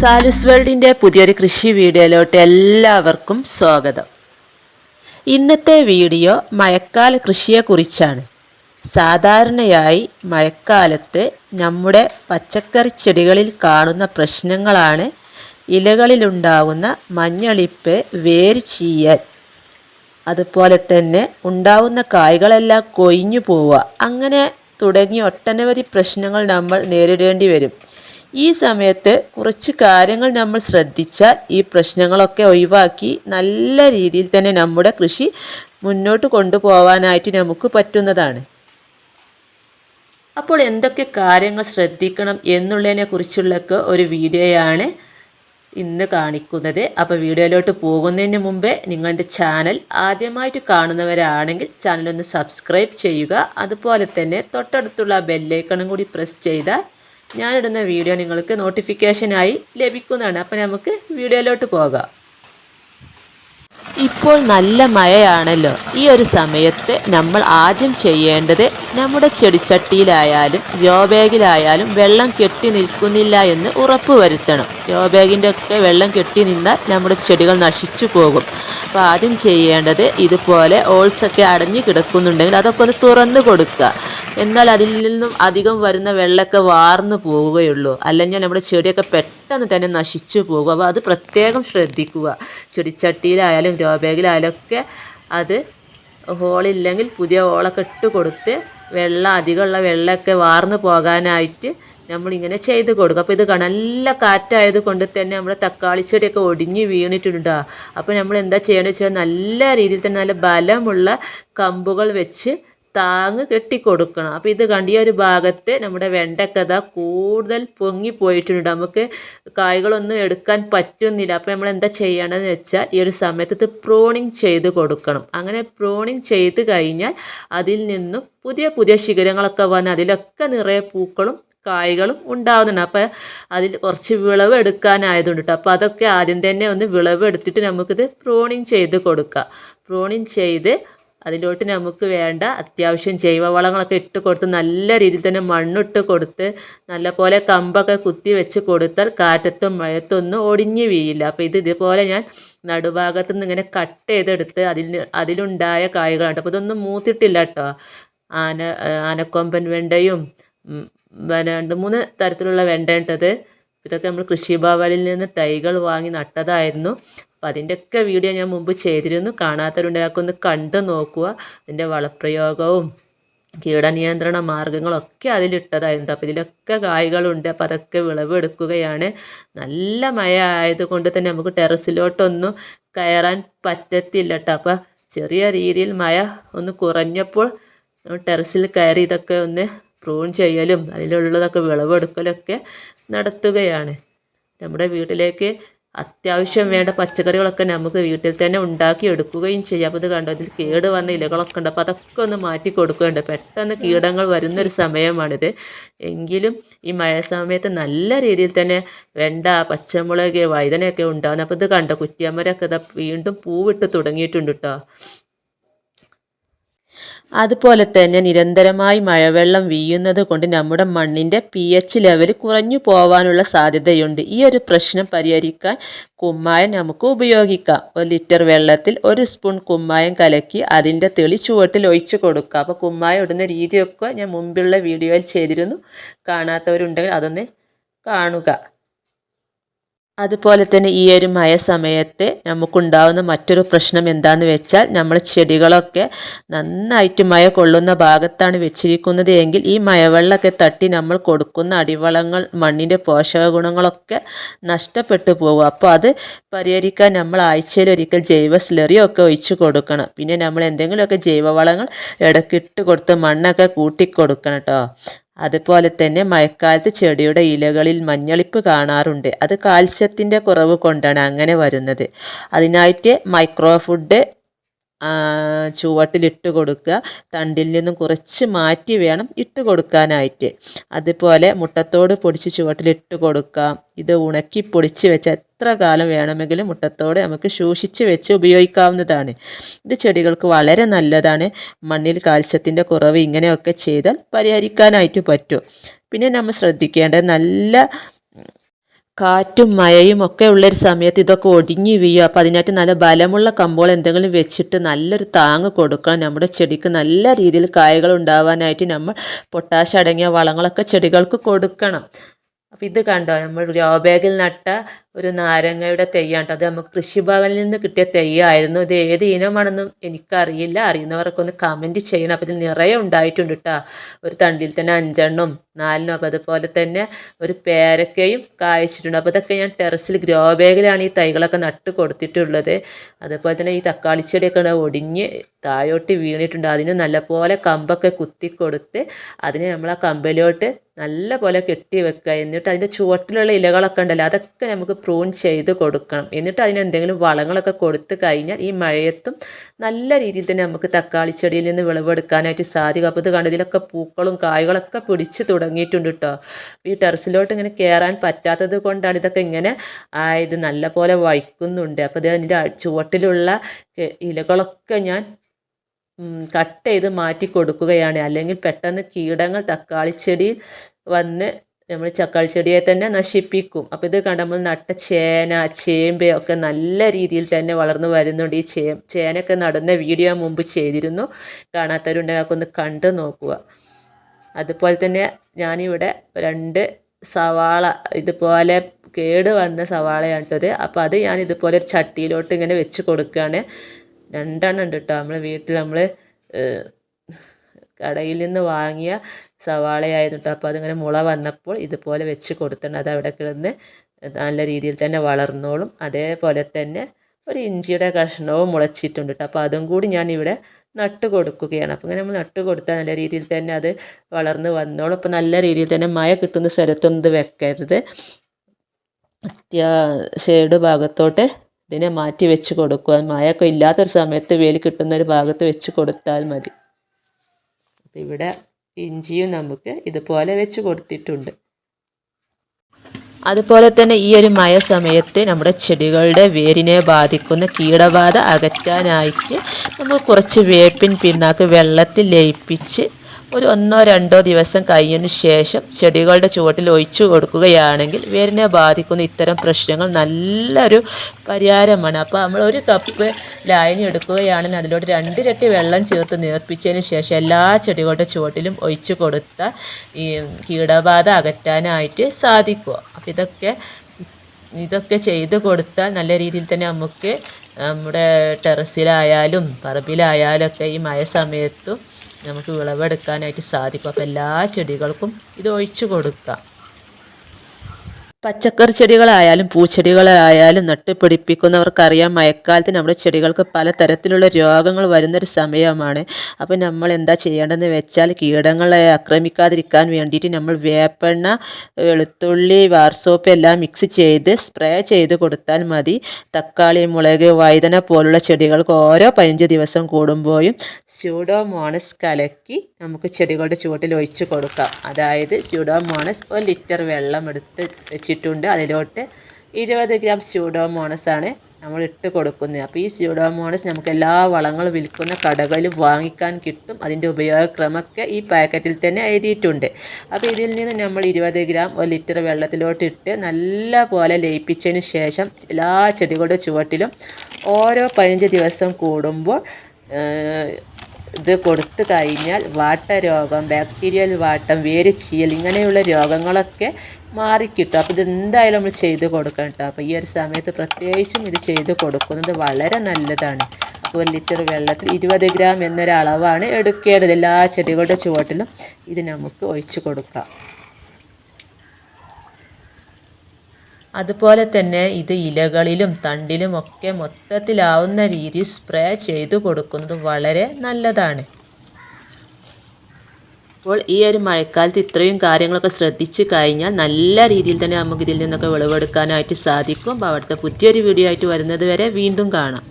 സാലുസ് വേൾഡിന്റെ പുതിയൊരു കൃഷി വീഡിയോയിലോട്ട് എല്ലാവർക്കും സ്വാഗതം. ഇന്നത്തെ വീഡിയോ മഴക്കാല കൃഷിയെക്കുറിച്ചാണ്. സാധാരണയായി മഴക്കാലത്ത് നമ്മുടെ പച്ചക്കറി ചെടികളിൽ കാണുന്ന പ്രശ്നങ്ങളാണ് ഇലകളിലുണ്ടാകുന്ന മഞ്ഞളിപ്പ് വേര് ചീയൽ അതുപോലെ തന്നെ ഉണ്ടാവുന്ന കായ്കളെല്ലാം കൊഴിഞ്ഞു പോവുക. അങ്ങനെ തുടങ്ങി ഒട്ടനവധി പ്രശ്നങ്ങൾ നമ്മൾ നേരിടേണ്ടി വരും. ഈ സമയത്ത് കുറച്ച് കാര്യങ്ങൾ നമ്മൾ ശ്രദ്ധിച്ചാൽ ഈ പ്രശ്നങ്ങളൊക്കെ ഒഴിവാക്കി നല്ല രീതിയിൽ തന്നെ നമ്മുടെ കൃഷി മുന്നോട്ട് കൊണ്ടുപോകാനായിട്ട് നമുക്ക് പറ്റുന്നതാണ്. അപ്പോൾ എന്തൊക്കെ കാര്യങ്ങൾ ശ്രദ്ധിക്കണം എന്നുള്ളതിനെ കുറിച്ചുള്ളൊക്കെ ഒരു വീഡിയോയാണ് ഇന്ന് കാണിക്കുന്നത്. അപ്പോൾ വീഡിയോയിലോട്ട് പോകുന്നതിന് മുമ്പേ നിങ്ങളുടെ ചാനൽ ആദ്യമായിട്ട് കാണുന്നവരാണെങ്കിൽ ചാനലൊന്ന് സബ്സ്ക്രൈബ് ചെയ്യുക. അതുപോലെ തന്നെ തൊട്ടടുത്തുള്ള ബെല്ലൈക്കണും കൂടി പ്രസ് ചെയ്താൽ ഞാനിടുന്ന വീഡിയോ നിങ്ങൾക്ക് നോട്ടിഫിക്കേഷനായി ലഭിക്കുന്നതാണ്. അപ്പോൾ നമുക്ക് വീഡിയോയിലോട്ട് പോകാം. ഇപ്പോൾ നല്ല മഴയാണല്ലോ. ഈ ഒരു സമയത്ത് നമ്മൾ ആദ്യം ചെയ്യേണ്ടത് നമ്മുടെ ചെടിച്ചട്ടിയിലായാലും ഗ്രോ ബാഗിലായാലും വെള്ളം കെട്ടി നിൽക്കുന്നില്ല എന്ന് ഉറപ്പ് വരുത്തണം. ഗ്രോ ബാഗിന്റെ ഒക്കെ വെള്ളം കെട്ടി നിന്നാൽ നമ്മുടെ ചെടികൾ നശിച്ചു പോകും. അപ്പോൾ ആദ്യം ചെയ്യേണ്ടത് ഇതുപോലെ ഓൾസൊക്കെ അടഞ്ഞു കിടക്കുന്നുണ്ടെങ്കിൽ അതൊക്കെ ഒന്ന് തുറന്നു കൊടുക്കുക. എന്നാൽ അതിൽ നിന്നും അധികം വരുന്ന വെള്ളമൊക്കെ വാർന്നു പോവുകയുള്ളൂ. അല്ലെങ്കിൽ നമ്മുടെ ചെടിയൊക്കെ പെട്ടെന്ന് തന്നെ നശിച്ചു പോകും. അപ്പോൾ അത് പ്രത്യേകം ശ്രദ്ധിക്കുക. ചെടിച്ചട്ടിയിലായാലും ഗ്രോ ബാഗിലായാലും ഒക്കെ അത് ഹോളില്ലെങ്കിൽ പുതിയ ഹോളൊക്കെ ഇട്ട് കൊടുത്ത് വെള്ളം അധികമുള്ള വെള്ളമൊക്കെ വാർന്നു പോകാനായിട്ട് നമ്മളിങ്ങനെ ചെയ്ത് കൊടുക്കും. അപ്പോൾ ഇത് നല്ല കാറ്റായത് കൊണ്ട് തന്നെ നമ്മുടെ തക്കാളി ചെടിയൊക്കെ ഒടിഞ്ഞ് വീണിട്ടുണ്ട്. അപ്പോൾ നമ്മൾ എന്താ ചെയ്യേണ്ടത് വെച്ചാൽ നല്ല രീതിയിൽ തന്നെ നല്ല ബലമുള്ള കമ്പുകൾ വെച്ച് താങ്ങ് കെട്ടിക്കൊടുക്കണം. അപ്പോൾ ഇത് കണ്ട് ഒരു ഭാഗത്ത് നമ്മുടെ വെണ്ടക്കഥ കൂടുതൽ പൊങ്ങി പോയിട്ടുണ്ട്. നമുക്ക് കായ്കളൊന്നും എടുക്കാൻ പറ്റുന്നില്ല. അപ്പോൾ നമ്മൾ എന്താ ചെയ്യണമെന്ന് വെച്ചാൽ ഈ ഒരു സമയത്ത് ഇത് പ്രോണിങ് ചെയ്ത് കൊടുക്കണം. അങ്ങനെ പ്രോണിങ് ചെയ്ത് കഴിഞ്ഞാൽ അതിൽ നിന്നും പുതിയ പുതിയ ശിഖരങ്ങളൊക്കെ വന്ന് അതിലൊക്കെ നിറയെ പൂക്കളും കായ്കളും ഉണ്ടാവുന്നുണ്ട്. അപ്പോൾ അതിൽ കുറച്ച് വിളവ് എടുക്കാനായതുകൊണ്ട് കേട്ടോ അപ്പോൾ അതൊക്കെ ആദ്യം തന്നെ ഒന്ന് വിളവ് എടുത്തിട്ട് നമുക്കിത് പ്രോണിങ് ചെയ്ത് കൊടുക്കാം. പ്രോണിങ് ചെയ്ത് അതിലോട്ട് നമുക്ക് വേണ്ട അത്യാവശ്യം ജൈവവളങ്ങളൊക്കെ ഇട്ട് കൊടുത്ത് നല്ല രീതിയിൽ തന്നെ മണ്ണിട്ട് കൊടുത്ത് നല്ലപോലെ കമ്പൊക്കെ കുത്തി വെച്ച് കൊടുത്താൽ കാറ്റത്തും മഴത്തൊന്നും ഒടിഞ്ഞു വീയില്ല അപ്പോൾ ഇത് ഇതുപോലെ ഞാൻ നടുഭാഗത്തു നിന്ന് ഇങ്ങനെ കട്ട് ചെയ്തെടുത്ത് അതിൽ അതിലുണ്ടായ കായ്കളുണ്ട് അപ്പോൾ ഇതൊന്നും മൂത്തിട്ടില്ല കേട്ടോ. ആന ആനക്കൊമ്പൻ വെണ്ടയും പിന്നെ രണ്ട് മൂന്ന് തരത്തിലുള്ള വെണ്ടയുണ്ടത് ഇതൊക്കെ നമ്മൾ കൃഷിഭവനിൽ നിന്ന് തൈകൾ വാങ്ങി നട്ടതായിരുന്നു. അപ്പം അതിന്റെയൊക്കെ വീഡിയോ ഞാൻ മുമ്പ് ചെയ്തിരുന്നു. കാണാത്തവരുണ്ടെങ്കിൽ അതൊക്കെ ഒന്ന് കണ്ടു നോക്കുക. അതിന്റെ വളപ്രയോഗവും കീടനിയന്ത്രണ മാർഗങ്ങളൊക്കെ അതിലിട്ടതായിട്ടുണ്ട് അപ്പോൾ ഇതിലൊക്കെ കായ്കളുണ്ട്. അപ്പോൾ അതൊക്കെ വിളവെടുക്കുകയാണ്. നല്ല മഴ ആയതുകൊണ്ട് തന്നെ നമുക്ക് ടെറസിലോട്ടൊന്നും കയറാൻ പറ്റത്തില്ല കേട്ടോ. അപ്പോൾ ചെറിയ രീതിയിൽ മഴ ഒന്ന് കുറഞ്ഞപ്പോൾ ടെറസിൽ കയറി ഇതൊക്കെ ഒന്ന് പ്രൂൺ ചെയ്യലും അതിലുള്ളതൊക്കെ വിളവെടുക്കലൊക്കെ നടത്തുകയാണ്. നമ്മുടെ വീട്ടിലേക്ക് അത്യാവശ്യം വേണ്ട പച്ചക്കറികളൊക്കെ നമുക്ക് വീട്ടിൽ തന്നെ ഉണ്ടാക്കി എടുക്കുകയും ചെയ്യാം. അപ്പോൾ ഇത് കണ്ടോ? അതിൽ കേട് വന്ന ഇലകളൊക്കെ ഉണ്ട്. അപ്പോൾ അതൊക്കെ ഒന്ന് മാറ്റി കൊടുക്കുകയുണ്ട് പെട്ടെന്ന് കീടങ്ങൾ വരുന്നൊരു സമയമാണിത്. എങ്കിലും ഈ മഴ സമയത്ത് നല്ല രീതിയിൽ തന്നെ വെണ്ട പച്ചമുളക് വഴുതനയൊക്കെ ഉണ്ടാകുന്നത് അപ്പോൾ ഇത് കണ്ടോ? കുറ്റിയമ്മരൊക്കെ ഇതാ വീണ്ടും പൂവിട്ട് തുടങ്ങിയിട്ടുണ്ട് കേട്ടോ അതുപോലെ തന്നെ നിരന്തരമായി മഴവെള്ളം വീഴുന്നത് കൊണ്ട് നമ്മുടെ മണ്ണിന്റെ പി എച്ച് ലെവൽ കുറഞ്ഞു പോവാനുള്ള സാധ്യതയുണ്ട്. ഈ ഒരു പ്രശ്നം പരിഹരിക്കാൻ കുമ്മായം നമുക്ക് ഉപയോഗിക്കാം. ഒരു ലിറ്റർ വെള്ളത്തിൽ ഒരു സ്പൂൺ കുമ്മായം കലക്കി അതിന്റെ തെളി ചുവട്ടിൽ ഒഴിച്ചു കൊടുക്കുക. അപ്പോൾ കുമ്മായം ഇടുന്ന രീതിയൊക്കെ ഞാൻ മുമ്പുള്ള വീഡിയോയിൽ ചെയ്തിരുന്നു. കാണാത്തവരുണ്ടെങ്കിൽ അതൊന്ന് കാണുക. അതുപോലെ തന്നെ ഈ ഒരു മഴ സമയത്ത് നമുക്കുണ്ടാകുന്ന മറ്റൊരു പ്രശ്നം എന്താണെന്ന് വെച്ചാൽ നമ്മൾ ചെടികളൊക്കെ നന്നായിട്ട് മഴ കൊള്ളുന്ന ഭാഗത്താണ് വെച്ചിരിക്കുന്നത് എങ്കിൽ ഈ മഴവെള്ളമൊക്കെ തട്ടി നമ്മൾ കൊടുക്കുന്ന അടിവളങ്ങൾ മണ്ണിന്റെ പോഷക ഗുണങ്ങളൊക്കെ നഷ്ടപ്പെട്ടു പോകും. അപ്പോൾ അത് പരിഹരിക്കാൻ നമ്മൾ ആഴ്ചയിൽ ഒരിക്കൽ ജൈവ സ്ലറിയൊക്കെ ഒഴിച്ച് കൊടുക്കണം. പിന്നെ നമ്മൾ എന്തെങ്കിലുമൊക്കെ ജൈവവളങ്ങൾ ഇടയ്ക്കിട്ട് കൊടുത്ത് മണ്ണൊക്കെ കൂട്ടിക്കൊടുക്കണം കേട്ടോ അതുപോലെ തന്നെ മഴക്കാലത്ത് ചെടിയുടെ ഇലകളിൽ മഞ്ഞളിപ്പ് കാണാറുണ്ട്. അത് കാൽസ്യത്തിന്റെ കുറവ് കൊണ്ടാണ് അങ്ങനെ വരുന്നത്. അതിനായിട്ട് മൈക്രോ ഫുഡ് ചുവട്ടിലിട്ട് കൊടുക്കുക. തണ്ടിൽ നിന്നും കുറച്ച് മാറ്റി വേണം ഇട്ട് കൊടുക്കാനായിട്ട്. അതുപോലെ മുട്ടത്തോട് പൊടിച്ച് ചുവട്ടിലിട്ട് കൊടുക്കാം ഇത് ഉണക്കി പൊടിച്ച് വെച്ച എത്ര കാലം വേണമെങ്കിലും മുട്ടത്തോട് നമുക്ക് സൂക്ഷിച്ച് വെച്ച് ഉപയോഗിക്കാവുന്നതാണ്. ഇത് ചെടികൾക്ക് വളരെ നല്ലതാണ്. മണ്ണിൽ കാൽസ്യത്തിന്റെ കുറവ് ഇങ്ങനെയൊക്കെ ചെയ്താൽ പരിഹരിക്കാനായിട്ട് പറ്റും. പിന്നെ നമ്മൾ ശ്രദ്ധിക്കേണ്ടത് നല്ല കാറ്റും മഴയും ഒക്കെ ഉള്ളൊരു സമയത്ത് ഇതൊക്കെ ഒടിഞ്ഞു വീഴും. അപ്പോൾ അതിനായിട്ട് നല്ല ബലമുള്ള കമ്പുകൾ എന്തെങ്കിലും വെച്ചിട്ട് നല്ലൊരു താങ്ങ് കൊടുക്കണം. നമ്മുടെ ചെടിക്ക് നല്ല രീതിയിൽ കായകൾ ഉണ്ടാവാനായിട്ട് നമ്മൾ പൊട്ടാഷ് അടങ്ങിയ വളങ്ങളൊക്കെ ചെടികൾക്ക് കൊടുക്കണം. അപ്പോൾ ഇത് കണ്ടോ? നമ്മൾ ഗ്രോ ബാഗിൽ നട്ട ഒരു നാരങ്ങയുടെ തെയ്യാണ് അത് നമുക്ക് കൃഷിഭവനിൽ നിന്ന് കിട്ടിയ തെയ്യായിരുന്നു. ഇത് ഏത് ഇനമാണെന്നും എനിക്കറിയില്ല. അറിയുന്നവർക്കൊന്ന് കമന്റ് ചെയ്യണം. അപ്പോൾ ഇതിൽ നിറയെ ഉണ്ടായിട്ടുണ്ട് കേട്ടോ ഒരു തണ്ടിൽ തന്നെ അഞ്ചെണ്ണം നാലിനും അപ്പോൾ അതുപോലെ തന്നെ ഒരു പേരക്കയും കായ്ച്ചിട്ടുണ്ട്. അപ്പോൾ ഇതൊക്കെ ഞാൻ ടെറസിൽ ഗ്രോ ബാഗിലാണ് ഈ തൈകളൊക്കെ നട്ട് കൊടുത്തിട്ടുള്ളത്. അതുപോലെ തന്നെ ഈ തക്കാളി ചെടിയൊക്കെ ഒടിഞ്ഞ് താഴോട്ട് വീണിട്ടുണ്ട്. അതിന് നല്ലപോലെ കമ്പൊക്കെ കുത്തി കൊടുത്ത് അതിനെ നമ്മൾ ആ കമ്പിലോട്ട് നല്ല പോലെ കെട്ടി വെക്കുക. എന്നിട്ട് അതിന്റെ ചുവട്ടിലുള്ള ഇലകളൊക്കെ ഉണ്ടല്ലോ അതൊക്കെ നമുക്ക് പ്രൂൺ ചെയ്ത് കൊടുക്കണം. എന്നിട്ട് അതിന് എന്തെങ്കിലും വളങ്ങളൊക്കെ കൊടുത്തു കഴിഞ്ഞാൽ ഈ മഴയത്തും നല്ല രീതിയിൽ തന്നെ നമുക്ക് തക്കാളി ചെടിയിൽ നിന്ന് വിളവെടുക്കാനായിട്ട് സാധിക്കും. അപ്പോൾ ഇത് കണ്ടതിലൊക്കെ പൂക്കളും കായ്കളൊക്കെ പിടിച്ച് തുടങ്ങിയിട്ടുണ്ട് കേട്ടോ. ഈ ടെറസിലോട്ട് ഇങ്ങനെ കയറാൻ പറ്റാത്തത് കൊണ്ടാണ് ഇതൊക്കെ ഇങ്ങനെ ആയത് നല്ല പോലെ വഹിക്കുന്നുണ്ട് അപ്പോൾ ഇത് അതിന്റെ ചുവട്ടിലുള്ള ഇലകളൊക്കെ ഞാൻ കട്ട് ചെയ്ത് മാറ്റി കൊടുക്കുകയാണ്. അല്ലെങ്കിൽ പെട്ടെന്ന് കീടങ്ങൾ തക്കാളി ചെടിയിൽ വന്ന് നമ്മൾ ചക്കാളി ചെടിയെ തന്നെ നശിപ്പിക്കും. അപ്പോൾ ഇത് കണ്ട് നമ്മൾ നട്ട ചേന ചേമ്പ് ഒക്കെ നല്ല രീതിയിൽ തന്നെ വളർന്നു വരുന്നുണ്ട്. ഈ ചേ ചേനയൊക്കെ നടുന്ന വീഡിയോ മുമ്പ് ചെയ്തിരുന്നു. കാണാത്തവരുണ്ടെങ്കിൽ അതൊക്കെ ഒന്ന് കണ്ടു നോക്കുക. അതുപോലെ തന്നെ ഞാനിവിടെ രണ്ട് സവാള ഇതുപോലെ കേട് വന്ന സവാളയാണ് കേട്ടത്. അപ്പോൾ അത് ഞാൻ ഇതുപോലെ ചട്ടിയിലോട്ട് ഇങ്ങനെ വെച്ച് കൊടുക്കുകയാണ്. രണ്ടെണ്ണം ഉണ്ട് കേട്ടോ നമ്മൾ വീട്ടിൽ നമ്മൾ കടയിൽ നിന്ന് വാങ്ങിയ സവാളയായിരുന്നു കേട്ടോ അപ്പോൾ അതിങ്ങനെ മുള വന്നപ്പോൾ ഇതുപോലെ വെച്ച് കൊടുത്തിട്ടുണ്ട്. അത് അവിടെ കിടന്ന് നല്ല രീതിയിൽ തന്നെ വളർന്നോളും. അതേപോലെ തന്നെ ഒരു ഇഞ്ചിയുടെ കഷ്ണവും മുളച്ചിട്ടുണ്ട് കേട്ടോ അപ്പോൾ അതും കൂടി ഞാൻ ഇവിടെ നട്ട് കൊടുക്കുകയാണ്. അപ്പോൾ ഇങ്ങനെ നമ്മൾ നട്ട് കൊടുത്താൽ നല്ല രീതിയിൽ തന്നെ അത് വളർന്ന് വന്നോളും. അപ്പോൾ നല്ല രീതിയിൽ തന്നെ മഴ കിട്ടുന്ന സ്ഥലത്തൊന്നും ഇത് വെക്കരുത്. ഷേഡ് ഭാഗത്തോട്ട് ഇതിനെ മാറ്റി വെച്ച് കൊടുക്കുക മഴയൊക്കെ ഇല്ലാത്തൊരു സമയത്ത് വെയിൽ കിട്ടുന്ന ഒരു ഭാഗത്ത് വെച്ച് കൊടുത്താൽ മതി. അപ്പോൾ ഇവിടെ ഇഞ്ചിയും നമുക്ക് ഇതുപോലെ വെച്ച് കൊടുത്തിട്ടുണ്ട്. അതുപോലെ തന്നെ ഈ ഒരു മഴ സമയത്ത് നമ്മുടെ ചെടികളുടെ വേരിനെ ബാധിക്കുന്ന കീടബാധ അകറ്റാനായിട്ട് നമ്മൾ കുറച്ച് വേപ്പിൻ പിണ്ണാക്ക് വെള്ളത്തിൽ ലയിപ്പിച്ച് ഒരു ഒന്നോ രണ്ടോ ദിവസം കഴിഞ്ഞതിന് ശേഷം ചെടികളുടെ ചുവട്ടിൽ ഒഴിച്ചു കൊടുക്കുകയാണെങ്കിൽ വേരിനെ ബാധിക്കുന്ന ഇത്തരം പ്രശ്നങ്ങൾ നല്ലൊരു പരിഹാരമാണ്. അപ്പോൾ നമ്മൾ ഒരു കപ്പ് ലായനി എടുക്കുകയാണെങ്കിൽ അതിലോട്ട് രണ്ടിരട്ടി വെള്ളം ചേർത്ത് നേർപ്പിച്ചതിന് ശേഷം എല്ലാ ചെടികളുടെ ചുവട്ടിലും ഒഴിച്ചു കൊടുത്ത ഈ കീടബാധ അകറ്റാനായിട്ട് സാധിക്കുക. അപ്പോൾ ഇതൊക്കെ ഇതൊക്കെ ചെയ്ത് കൊടുത്താൽ നല്ല രീതിയിൽ തന്നെ നമുക്ക് നമ്മുടെ ടെറസിലായാലും പറമ്പിലായാലും ഒക്കെ ഈ മഴ സമയത്തും നമുക്ക് വിളവെടുക്കാനായിട്ട് സാധിക്കും. അപ്പോൾ എല്ലാ ചെടികൾക്കും ഇത് ഒഴിച്ചു കൊടുക്കാം പച്ചക്കറി ചെടികളായാലും പൂച്ചെടികളായാലും നട്ടുപിടിപ്പിക്കുന്നവർക്കറിയാം മഴക്കാലത്ത് നമ്മുടെ ചെടികൾക്ക് പലതരത്തിലുള്ള രോഗങ്ങൾ വരുന്നൊരു സമയമാണ്. അപ്പോൾ നമ്മൾ എന്താ ചെയ്യേണ്ടതെന്ന് വെച്ചാൽ കീടങ്ങളെ ആക്രമിക്കാതിരിക്കാൻ വേണ്ടിയിട്ട് നമ്മൾ വേപ്പെണ്ണ വെളുത്തുള്ളി വാർസോപ്പ് എല്ലാം മിക്സ് ചെയ്ത് സ്പ്രേ ചെയ്ത് കൊടുത്താൽ മതി. തക്കാളി മുളക് വൈദന പോലുള്ള ചെടികൾക്ക് ഓരോ പതിനഞ്ച് ദിവസം കൂടുമ്പോഴും സ്യൂഡോമോണസ് കലക്കി നമുക്ക് ചെടികളുടെ ചുവട്ടിൽ ഒഴിച്ച് കൊടുക്കാം. അതായത് സ്യൂഡോമോണസ് ഒരു ലിറ്റർ വെള്ളം എടുത്ത് വെച്ച് വെച്ചിട്ടുണ്ട്. അതിലോട്ട് ഇരുപത് ഗ്രാം സ്യൂഡോമോണസ് ആണ് നമ്മൾ ഇട്ട് കൊടുക്കുന്നത്. അപ്പോൾ ഈ സ്യൂഡോമോണസ് നമുക്ക് എല്ലാ വളങ്ങളും വിൽക്കുന്ന കടകളിൽ വാങ്ങിക്കാൻ കിട്ടും. അതിന്റെ ഉപയോഗക്രമമൊക്കെ ഈ പാക്കറ്റിൽ തന്നെ എഴുതിയിട്ടുണ്ട്. അപ്പോൾ ഇതിൽ നിന്ന് നമ്മൾ ഇരുപത് ഗ്രാം ഒരു ലിറ്റർ വെള്ളത്തിലോട്ട് ഇട്ട് നല്ല പോലെ ലയിപ്പിച്ചതിന് ശേഷം എല്ലാ ചെടികളുടെ ചുവട്ടിലും ഓരോ പതിനഞ്ച് ദിവസം കൂടുമ്പോൾ ഇത് കൊടുത്തു കഴിഞ്ഞാൽ വാട്ടരോഗം ബാക്ടീരിയൽ വാട്ടം വേര് ചീയൽ ഇങ്ങനെയുള്ള രോഗങ്ങളൊക്കെ മാറിക്കിട്ടും. അപ്പോൾ ഇത് എന്തായാലും നമ്മൾ ചെയ്ത് കൊടുക്കണം കേട്ടോ. അപ്പോൾ ഈ ഒരു സമയത്ത് പ്രത്യേകിച്ചും ഇത് ചെയ്ത് കൊടുക്കുന്നത് വളരെ നല്ലതാണ്. അപ്പോൾ ഒരു ലിറ്റർ വെള്ളത്തിൽ ഇരുപത് ഗ്രാം എന്നൊരളവാണ് എടുക്കേണ്ടത്. എല്ലാ ചെടികളുടെ ചുവട്ടിലും ഇത് നമുക്ക് ഒഴിച്ചു കൊടുക്കാം. അതുപോലെ തന്നെ ഇത് ഇലകളിലും തണ്ടിലും ഒക്കെ മൊത്തത്തിലാവുന്ന രീതിയിൽ സ്പ്രേ ചെയ്തു കൊടുക്കുന്നത് വളരെ നല്ലതാണ്. അപ്പോൾ ഈ ഒരു മഴക്കാലത്ത് ഇത്രയും കാര്യങ്ങളൊക്കെ ശ്രദ്ധിച്ചു കഴിഞ്ഞാൽ നല്ല രീതിയിൽ തന്നെ നമുക്ക് ഇതിൽ നിന്നൊക്കെ വിളവെടുക്കാനായിട്ട് സാധിക്കും. അപ്പോൾ അവിടുത്തെ പുതിയൊരു വീഡിയോ ആയിട്ട് വരുന്നത് വരെ വീണ്ടും കാണാം.